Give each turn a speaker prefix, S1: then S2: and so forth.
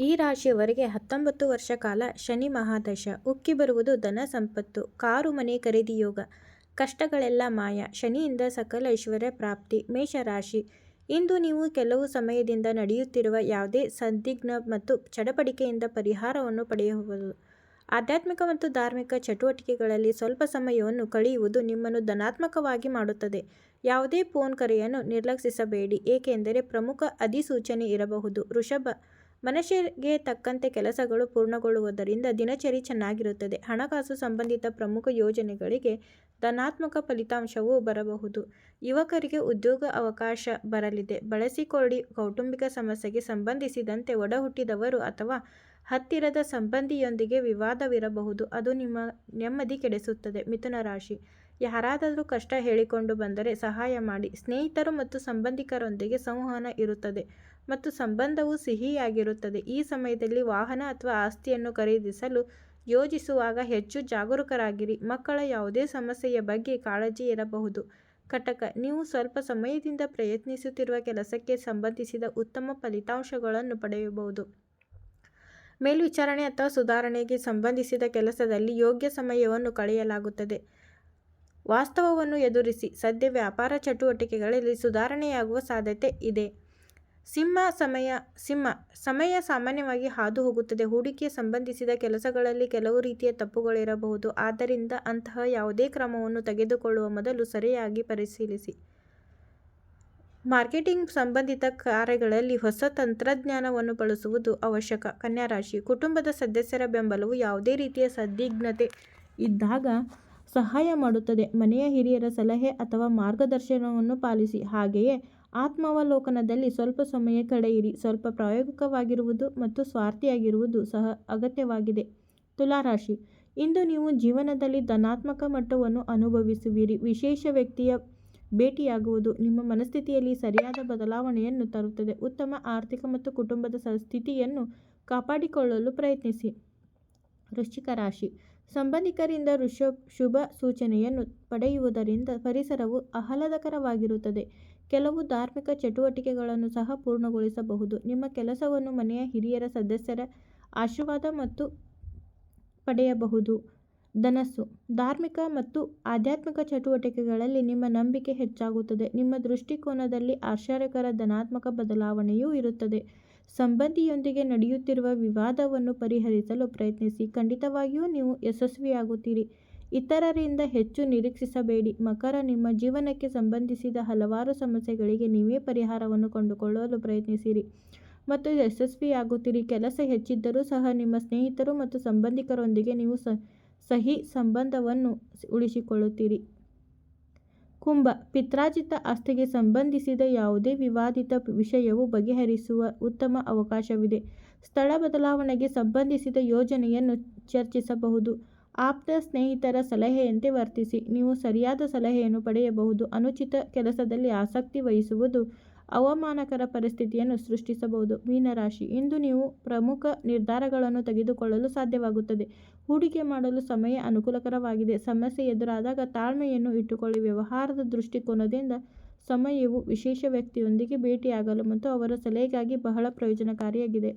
S1: ಈ ರಾಶಿಯವರಿಗೆ ಹತ್ತೊಂಬತ್ತು ವರ್ಷ ಕಾಲ ಶನಿ ಮಹಾದಶ. ಉಕ್ಕಿ ಬರುವುದು ಧನ ಸಂಪತ್ತು. ಕಾರು ಮನೆ ಖರೀದಿ ಯೋಗ. ಕಷ್ಟಗಳೆಲ್ಲ ಮಾಯ. ಶನಿಯಿಂದ ಸಕಲ ಐಶ್ವರ್ಯ ಪ್ರಾಪ್ತಿ. ಮೇಷರಾಶಿ: ಇಂದು ನೀವು ಕೆಲವು ಸಮಯದಿಂದ ನಡೆಯುತ್ತಿರುವ ಯಾವುದೇ ಸಂದಿಗ್ಧ ಮತ್ತು ಚಡಪಡಿಕೆಯಿಂದ ಪರಿಹಾರವನ್ನು ಪಡೆಯಬಹುದು. ಆಧ್ಯಾತ್ಮಿಕ ಮತ್ತು ಧಾರ್ಮಿಕ ಚಟುವಟಿಕೆಗಳಲ್ಲಿ ಸ್ವಲ್ಪ ಸಮಯವನ್ನು ಕಳೆಯುವುದು ನಿಮ್ಮನ್ನು ಧನಾತ್ಮಕವಾಗಿ ಮಾಡುತ್ತದೆ. ಯಾವುದೇ ಫೋನ್ ಕರೆಯನ್ನು ನಿರ್ಲಕ್ಷಿಸಬೇಡಿ, ಏಕೆಂದರೆ ಪ್ರಮುಖ ಅಧಿಸೂಚನೆ ಇರಬಹುದು. ವೃಷಭ: ಮನಸ್ಸಿಗೆ ತಕ್ಕಂತೆ ಕೆಲಸಗಳು ಪೂರ್ಣಗೊಳ್ಳುವುದರಿಂದ ದಿನಚರಿ ಚೆನ್ನಾಗಿರುತ್ತದೆ. ಹಣಕಾಸು ಸಂಬಂಧಿತ ಪ್ರಮುಖ ಯೋಜನೆಗಳಿಗೆ ಧನಾತ್ಮಕ ಫಲಿತಾಂಶವು ಬರಬಹುದು. ಯುವಕರಿಗೆ ಉದ್ಯೋಗ ಅವಕಾಶ ಬರಲಿದೆ, ಬಳಸಿಕೊಳ್ಳಿ ಕೌಟುಂಬಿಕ ಸಮಸ್ಯೆಗೆ ಸಂಬಂಧಿಸಿದಂತೆ ಒಡಹುಟ್ಟಿದವರು ಅಥವಾ ಹತ್ತಿರದ ಸಂಬಂಧಿಯೊಂದಿಗೆ ವಿವಾದವಿರಬಹುದು, ಅದು ನಿಮ್ಮ ನೆಮ್ಮದಿ ಕೆಡಿಸುತ್ತದೆ. ಮಿಥುನ ರಾಶಿ: ಯಾರಾದರೂ ಕಷ್ಟ ಹೇಳಿಕೊಂಡು ಬಂದರೆ ಸಹಾಯ ಮಾಡಿ. ಸ್ನೇಹಿತರು ಮತ್ತು ಸಂಬಂಧಿಕರೊಂದಿಗೆ ಸಂವಹನ ಇರುತ್ತದೆ ಮತ್ತು ಸಂಬಂಧವು ಸಿಹಿಯಾಗಿರುತ್ತದೆ. ಈ ಸಮಯದಲ್ಲಿ ವಾಹನ ಅಥವಾ ಆಸ್ತಿಯನ್ನು ಖರೀದಿಸಲು ಯೋಜಿಸುವಾಗ ಹೆಚ್ಚು ಜಾಗರೂಕರಾಗಿರಿ. ಮಕ್ಕಳ ಯಾವುದೇ ಸಮಸ್ಯೆಯ ಬಗ್ಗೆ ಕಾಳಜಿ ಇರಬಹುದು. ಕಟಕ: ನೀವು ಸ್ವಲ್ಪ ಸಮಯದಿಂದ ಪ್ರಯತ್ನಿಸುತ್ತಿರುವ ಕೆಲಸಕ್ಕೆ ಸಂಬಂಧಿಸಿದ ಉತ್ತಮ ಫಲಿತಾಂಶಗಳನ್ನು ಪಡೆಯಬಹುದು. ಮೇಲ್ವಿಚಾರಣೆ ಅಥವಾ ಸುಧಾರಣೆಗೆ ಸಂಬಂಧಿಸಿದ ಕೆಲಸದಲ್ಲಿ ಯೋಗ್ಯ ಸಮಯವನ್ನು ಕಳೆಯಲಾಗುತ್ತದೆ. ವಾಸ್ತವವನ್ನು ಎದುರಿಸಿ, ಸದ್ಯ ವ್ಯಾಪಾರ ಚಟುವಟಿಕೆಗಳಲ್ಲಿ ಸುಧಾರಣೆಯಾಗುವ ಸಾಧ್ಯತೆ ಇದೆ. ಸಿಂಹ ಸಮಯ ಸಿಂಹ ಸಮಯ ಸಾಮಾನ್ಯವಾಗಿ ಹಾದು ಹೋಗುತ್ತದೆ ಹೂಡಿಕೆ ಸಂಬಂಧಿಸಿದ ಕೆಲಸಗಳಲ್ಲಿ ಕೆಲವು ರೀತಿಯ ತಪ್ಪುಗಳಿರಬಹುದು, ಆದ್ದರಿಂದ ಅಂತಹ ಯಾವುದೇ ಕ್ರಮವನ್ನು ತೆಗೆದುಕೊಳ್ಳುವ ಮೊದಲು ಸರಿಯಾಗಿ ಪರಿಶೀಲಿಸಿ. ಮಾರ್ಕೆಟಿಂಗ್ ಸಂಬಂಧಿತ ಕಾರ್ಯಗಳಲ್ಲಿ ಹೊಸ ತಂತ್ರಜ್ಞಾನವನ್ನು ಬಳಸುವುದು ಅವಶ್ಯಕ. ಕನ್ಯಾ ರಾಶಿ: ಕುಟುಂಬದ ಸದಸ್ಯರ ಬೆಂಬಲವು ಯಾವುದೇ ರೀತಿಯ ಸದ್ವಿಗ್ನತೆ ಇದ್ದಾಗ ಸಹಾಯ ಮಾಡುತ್ತದೆ. ಮನೆಯ ಹಿರಿಯರ ಸಲಹೆ ಅಥವಾ ಮಾರ್ಗದರ್ಶನವನ್ನು ಪಾಲಿಸಿ. ಹಾಗೆಯೇ ಆತ್ಮಾವಲೋಕನದಲ್ಲಿ ಸ್ವಲ್ಪ ಸಮಯ ಕಡೆಯಿರಿ ಸ್ವಲ್ಪ ಪ್ರಾಯೋಗಿಕವಾಗಿರುವುದು ಮತ್ತು ಸ್ವಾರ್ಥಿಯಾಗಿರುವುದು ಸಹ ಅಗತ್ಯವಾಗಿದೆ. ತುಲಾ ರಾಶಿ: ಇಂದು ನೀವು ಜೀವನದಲ್ಲಿ ಧನಾತ್ಮಕ ಮಟ್ಟವನ್ನು ಅನುಭವಿಸುವಿರಿ. ವಿಶೇಷ ವ್ಯಕ್ತಿಯ ಭೇಟಿಯಾಗುವುದು ನಿಮ್ಮ ಮನಸ್ಥಿತಿಯಲ್ಲಿ ಸರಿಯಾದ ಬದಲಾವಣೆಯನ್ನು ತರುತ್ತದೆ. ಉತ್ತಮ ಆರ್ಥಿಕ ಮತ್ತು ಕುಟುಂಬದ ಸ್ಥಿತಿಯನ್ನು ಕಾಪಾಡಿಕೊಳ್ಳಲು ಪ್ರಯತ್ನಿಸಿ. ವೃಶ್ಚಿಕ ರಾಶಿ: ಸಂಬಂಧಿಕರಿಂದ ಶುಭ ಸೂಚನೆಯನ್ನು ಪಡೆಯುವುದರಿಂದ ಪರಿಸರವು ಆಹ್ಲಾದಕರವಾಗಿರುತ್ತದೆ. ಕೆಲವು ಧಾರ್ಮಿಕ ಚಟುವಟಿಕೆಗಳನ್ನು ಸಹ ಪೂರ್ಣಗೊಳಿಸಬಹುದು. ನಿಮ್ಮ ಕೆಲಸವನ್ನು ಮನೆಯ ಹಿರಿಯರ ಸದಸ್ಯರ ಆಶೀರ್ವಾದ ಮತ್ತು ಪಡೆಯಬಹುದು. ಧನಸ್ಸು: ಧಾರ್ಮಿಕ ಮತ್ತು ಆಧ್ಯಾತ್ಮಿಕ ಚಟುವಟಿಕೆಗಳಲ್ಲಿ ನಿಮ್ಮ ನಂಬಿಕೆ ಹೆಚ್ಚಾಗುತ್ತದೆ. ನಿಮ್ಮ ದೃಷ್ಟಿಕೋನದಲ್ಲಿ ಆಶ್ಚರ್ಯಕರ ಧನಾತ್ಮಕ ಬದಲಾವಣೆಯೂ ಇರುತ್ತದೆ. ಸಂಬಂಧಿಯೊಂದಿಗೆ ನಡೆಯುತ್ತಿರುವ ವಿವಾದವನ್ನು ಪರಿಹರಿಸಲು ಪ್ರಯತ್ನಿಸಿ, ಖಂಡಿತವಾಗಿಯೂ ನೀವು ಯಶಸ್ವಿಯಾಗುತ್ತೀರಿ. ಇತರರಿಂದ ಹೆಚ್ಚು ನಿರೀಕ್ಷಿಸಬೇಡಿ. ಮಕರ: ನಿಮ್ಮ ಜೀವನಕ್ಕೆ ಸಂಬಂಧಿಸಿದ ಹಲವಾರು ಸಮಸ್ಯೆಗಳಿಗೆ ನೀವೇ ಪರಿಹಾರವನ್ನು ಕಂಡುಕೊಳ್ಳಲು ಪ್ರಯತ್ನಿಸಿರಿ ಮತ್ತು ಯಶಸ್ವಿಯಾಗುತ್ತೀರಿ. ಕೆಲಸ ಹೆಚ್ಚಿದ್ದರೂ ಸಹ ನಿಮ್ಮ ಸ್ನೇಹಿತರು ಮತ್ತು ಸಂಬಂಧಿಕರೊಂದಿಗೆ ನೀವು ಸಹಿ ಸಂಬಂಧವನ್ನು ಉಳಿಸಿಕೊಳ್ಳುತ್ತೀರಿ. ಕುಂಭ: ಪಿತ್ರಾಜಿತ ಆಸ್ತಿಗೆ ಸಂಬಂಧಿಸಿದ ಯಾವುದೇ ವಿವಾದಿತ ವಿಷಯವು ಬಗೆಹರಿಸುವ ಉತ್ತಮ ಅವಕಾಶವಿದೆ. ಸ್ಥಳ ಬದಲಾವಣೆಗೆ ಸಂಬಂಧಿಸಿದ ಯೋಜನೆಯನ್ನು ಚರ್ಚಿಸಬಹುದು. ಆಪ್ತ ಸ್ನೇಹಿತರ ಸಲಹೆಯಂತೆ ವರ್ತಿಸಿ, ನೀವು ಸರಿಯಾದ ಸಲಹೆಯನ್ನು ಪಡೆಯಬಹುದು. ಅನುಚಿತ ಕೆಲಸದಲ್ಲಿ ಆಸಕ್ತಿ ವಹಿಸುವುದು ಅವಮಾನಕರ ಪರಿಸ್ಥಿತಿಯನ್ನು ಸೃಷ್ಟಿಸಬಹುದು. ಮೀನರಾಶಿ ಇಂದು ನೀವು ಪ್ರಮುಖ ನಿರ್ಧಾರಗಳನ್ನು ತೆಗೆದುಕೊಳ್ಳಲು ಸಾಧ್ಯವಾಗುತ್ತದೆ. ಹೂಡಿಕೆ ಮಾಡಲು ಸಮಯ ಅನುಕೂಲಕರವಾಗಿದೆ. ಸಮಸ್ಯೆ ಎದುರಾದಾಗ ತಾಳ್ಮೆಯನ್ನು ಇಟ್ಟುಕೊಳ್ಳಿ. ವ್ಯವಹಾರದ ದೃಷ್ಟಿಕೋನದಿಂದ ಸಮಯವು ವಿಶೇಷ ವ್ಯಕ್ತಿಯೊಂದಿಗೆ ಭೇಟಿಯಾಗಲು ಮತ್ತು ಅವರ ಸಲಹೆಗಾಗಿ ಬಹಳ ಪ್ರಯೋಜನಕಾರಿಯಾಗಿದೆ.